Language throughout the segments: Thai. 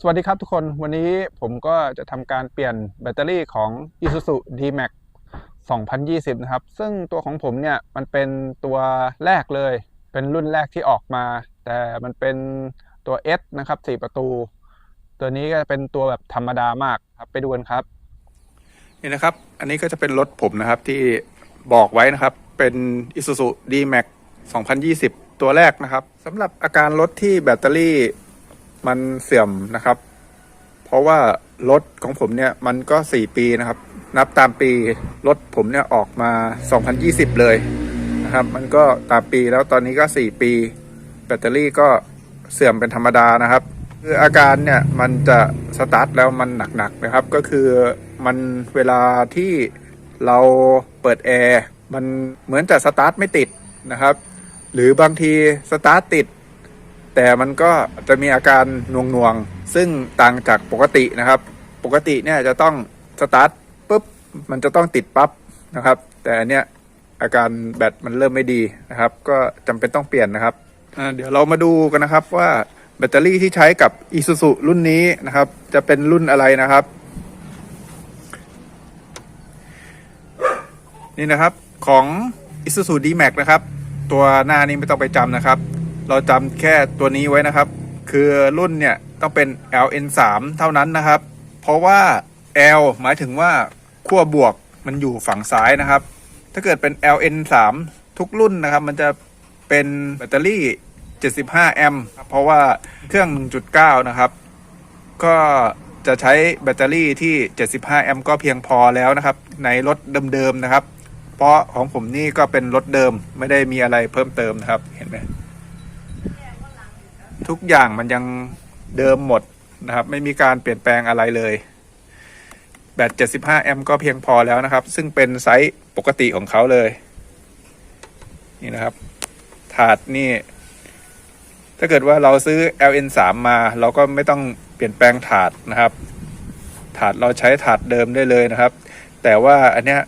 สวัสดีครับทุกคนวันนี้ผมก็จะทำการเปลี่ยนแบตเตอรี่ของ Isuzu D-Max 2020 นะครับ ซึ่งตัวของผมเนี่ยมันเป็นตัวแรกเลย เป็นรุ่นแรกที่ออกมา แต่มันเป็นตัว S นะครับ 4 ประตู ตัวนี้ก็เป็นตัวแบบธรรมดามากครับไปดูกันครับ นี่นะครับ อันนี้ก็จะเป็นรถผมนะครับที่บอกไว้นะครับ เป็น Isuzu D-Max 2020 ตัวแรกนะครับสำหรับอาการรถที่แบตเตอรี่ มันเสื่อมนะครับ เพราะว่ารถของผมเนี่ยมันก็ 4 ปีนะครับ นับตามปีรถผมเนี่ยออกมา 2020 เลยนะครับ มันก็ตามปีแล้วตอนนี้ก็ 4 ปี แบตเตอรี่ก็เสื่อมเป็นธรรมดานะครับ คืออาการเนี่ยมันจะสตาร์ทแล้วมันหนักๆนะครับ ก็คือมันเวลาที่เราเปิดแอร์มันเหมือนจะสตาร์ทไม่ติดนะครับ หรือบางทีสตาร์ทติด แต่มันก็จะมีอาการหน่วงๆซึ่งต่างจากปกตินะครับ ปกติเนี่ยจะต้องสตาร์ทปุ๊บมันจะต้องติดปั๊บนะครับ แต่อันเนี้ยอาการแบตมันเริ่มไม่ดีนะครับ ก็จำเป็นต้องเปลี่ยนนะครับเดี๋ยวเรามาดูกันนะครับว่าแบตเตอรี่ที่ใช้กับ Isuzu รุ่นนี้นะครับ จะเป็นรุ่นอะไรนะครับ นี่นะครับของ Isuzu D-Max นะครับ ตัวหน้านี้ไม่ต้องไปจำนะครับ เราจำแค่ตัวนี้ไว้นะครับ คือรุ่นเนี่ยต้องเป็น LN3 เท่านั้นนะครับ เพราะว่า L หมายถึงว่าขั้วบวกมันอยู่ฝั่งซ้ายนะครับ ถ้าเกิดเป็น LN3 ทุกรุ่นนะครับ มันจะเป็นแบตเตอรี่ 75 แอมป์เพราะว่าเครื่อง 1.9 นะครับ ก็จะใช้แบตเตอรี่ที่ 75 แอมป์ก็เพียงพอแล้วนะครับ ในรถเดิมๆนะครับ เพราะของผมนี่ก็เป็นรถเดิมไม่ได้มีอะไรเพิ่มเติมนะครับ เห็นไหม ทุกอย่างมันยังเดิมหมดนะครับ ไม่มีการเปลี่ยนแปลงอะไรเลย แบต 75 แอมป์ก็เพียงพอแล้วนะครับ ซึ่งเป็นไซส์ปกติของเขาเลย นี่นะครับ ถาดนี่ ถ้าเกิดว่าเราซื้อ LN3 มา เราก็ไม่ต้องเปลี่ยนแปลงถาดนะครับ ถาดเราใช้ถาดเดิมได้เลยนะครับ แต่ว่าอันเนี้ย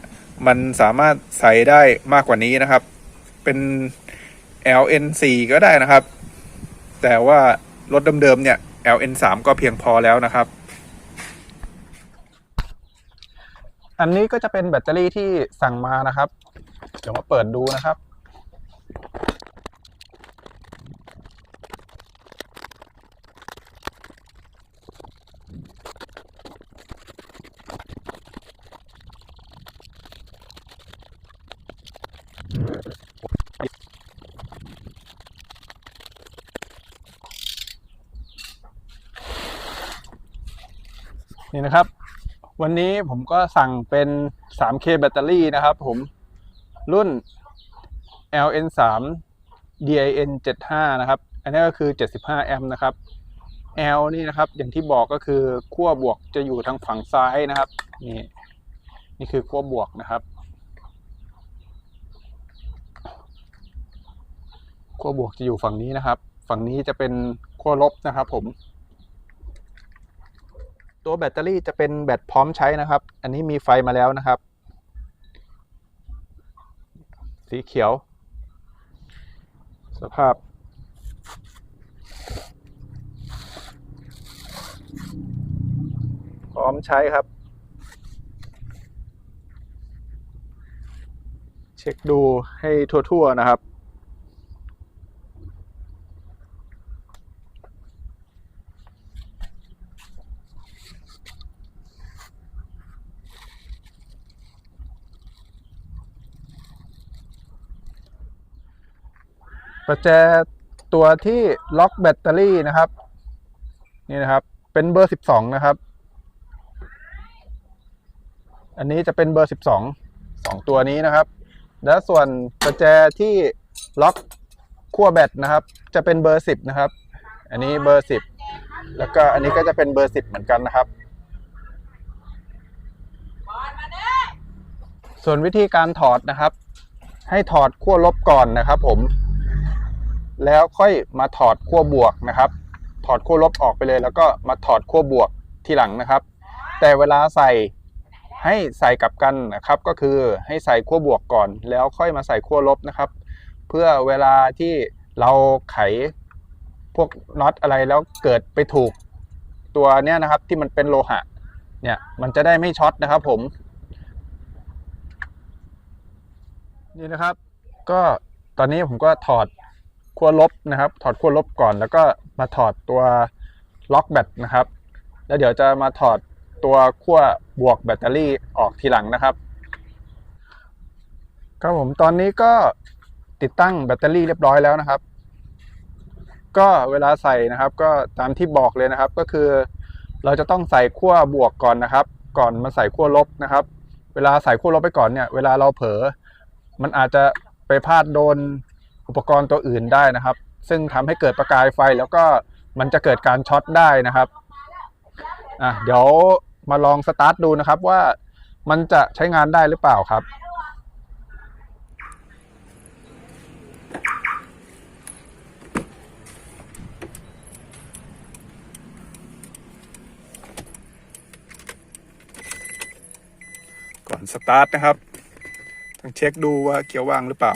มันสามารถใส่ได้มากกว่านี้นะครับ เป็น LN4 ก็ได้นะครับ แต่ว่ารถเดิมๆเนี่ย LN3 ก็เพียงพอแล้วนะครับ อันนี้ก็จะเป็นแบตเตอรี่ที่สั่งมานะครับ เดี๋ยวมาเปิดดูนะครับ นี่นะครับ วันนี้ผมก็สั่งเป็น 3K แบตเตอรี่นะครับ ผมรุ่น LN3 DIN 75 นะครับ อันนี้ก็คือ 75 แอมป์นะครับ L นี่นะครับ อย่างที่บอกก็คือขั้วบวกจะอยู่ทางฝั่งซ้ายนะครับ นี่นี่คือขั้วบวกนะครับขั้วบวกจะอยู่ฝั่งนี้นะครับ ฝั่งนี้จะเป็นขั้วลบนะครับ ผม ตัวแบตเตอรี่จะเป็นแบตพร้อมใช้นะครับ อันนี้มีไฟมาแล้วนะครับ สีเขียว สภาพ พร้อมใช้ครับ เช็คดูให้ทั่ว ๆ นะครับ ประแจตัวที่ล็อกแบตเตอรี่นะครับ นี่นะครับ เป็นเบอร์สิบสองนะครับ อันนี้จะเป็นเบอร์สิบสองสองตัวนี้นะครับ และส่วนประแจที่ล็อกขั้วแบตนะครับ จะเป็นเบอร์สิบนะครับ อันนี้เบอร์สิบแล้วก็อันนี้ก็จะเป็นเบอร์สิบเหมือนกันนะครับส่วนวิธีการถอดนะครับ ให้ถอดขั้วลบก่อนนะครับ ผม แล้วค่อยมาถอดขั้วบวกนะครับ ถอดขั้วลบออกไปเลย แล้วก็มาถอดขั้วบวกทีหลังนะครับ แต่เวลาใส่ให้ใส่กลับกันนะครับ ก็คือให้ใส่ขั้วบวกก่อน แล้วค่อยมาใส่ขั้วลบนะครับ เพื่อเวลาที่เราไขพวกน็อตอะไรแล้วเกิดไปถูกตัวเนี้ยนะครับที่มันเป็นโลหะเนี่ยมันจะได้ไม่ช็อตนะครับผม นี่นะครับ ก็ตอนนี้ผมก็ถอด ขั้วลบนะครับ ถอดขั้วลบก่อน แล้วก็มาถอดตัวล็อกแบตนะครับ แล้วเดี๋ยวจะมาถอดตัวขั้วบวกแบตเตอรี่ออกทีหลังนะครับ ครับผมตอนนี้ก็ติดตั้งแบตเตอรี่เรียบร้อยแล้วนะครับ ก็เวลาใส่นะครับ ก็ตามที่บอกเลยนะครับ ก็คือ เราจะต้องใส่ขั้วบวกก่อนนะครับ ก่อนมาใส่ขั้วลบนะครับ เวลาใส่ขั้วลบไปก่อนเนี่ย เวลาเราเผลอมันอาจจะไปพลาดโดน อุปกรณ์ตัวอื่นได้นะครับ ซึ่งทำให้เกิดประกายไฟแล้วก็มันจะเกิดการช็อตได้นะครับอะเดี๋ยวมาลองสตาร์ทดูนะครับว่ามันจะใช้งานได้หรือเปล่าครับก่อนสตาร์ทนะครับ ต้องเช็คดูว่าเกียร์ว่างหรือเปล่า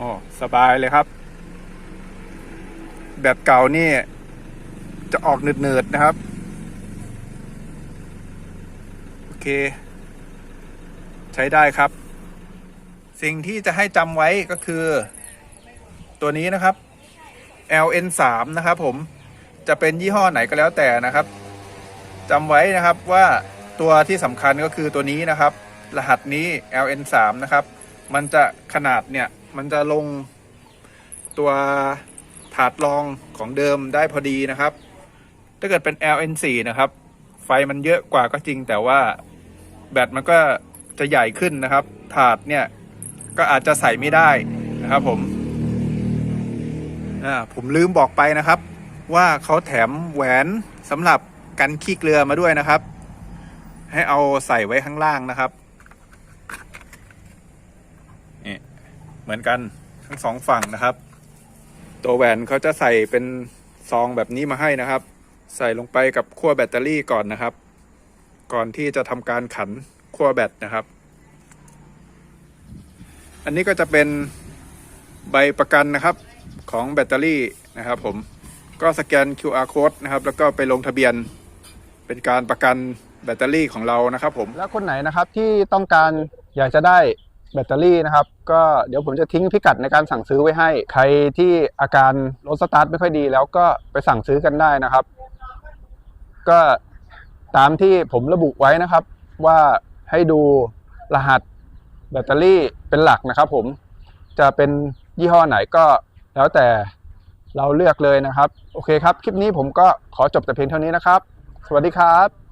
อ๋อ สบายเลยครับ แบบเก่านี่จะออกเนืดๆนะครับ โอเค ใช้ได้ครับ สิ่งที่จะให้จำไว้ก็คือ ตัวนี้นะครับ LN3 นะครับผมจะเป็นยี่ห้อไหนก็แล้วแต่นะครับจำไว้นะครับว่าตัวที่สำคัญก็คือตัวนี้นะครับ รหัสนี้ LN3 นะครับ มันจะขนาดเนี่ย มันจะลงตัวถาดรองของเดิมได้พอดีนะครับ ถ้าเกิดเป็น LN4 นะครับ ไฟมันเยอะกว่าก็จริง แต่ว่าแบตมันก็จะใหญ่ขึ้นนะครับ ถาดเนี่ยก็อาจจะใส่ไม่ได้นะครับผมอ่าผมลืมบอกไปนะครับ ว่าเขาแถมแหวนสำหรับกันขี้เกลือมาด้วยนะครับ ให้เอาใส่ไว้ข้างล่างนะครับ เหมือนกันทั้งสองฝั่งนะครับ ตัวแหวนเขาจะใส่เป็นซองแบบนี้มาให้นะครับ ใส่ลงไปกับขั้วแบตเตอรี่ก่อนนะครับ ก่อนที่จะทำการขันขั้วแบตนะครับ อันนี้ก็จะเป็นใบประกันนะครับของแบตเตอรี่นะครับผมก็สแกน QR code นะครับ แล้วก็ไปลงทะเบียนเป็นการประกันแบตเตอรี่ของเรานะครับผม แล้วคนไหนนะครับที่ต้องการอยากจะได้ แบตเตอรี่นะครับก็เดี๋ยวผมจะทิ้งพิกัดในการสั่งซื้อไว้ให้ ใครที่อาการรถสตาร์ทไม่ค่อยดี แล้วก็ไปสั่งซื้อกันได้นะครับ ก็ตามที่ผมระบุไว้นะครับ ว่าให้ดูรหัสแบตเตอรี่เป็นหลักนะครับผมจะเป็นยี่ห้อไหนก็แล้วแต่เราเลือกเลยนะครับ โอเคครับ คลิปนี้ผมก็ขอจบแต่เพียงเท่านี้นะครับ สวัสดีครับ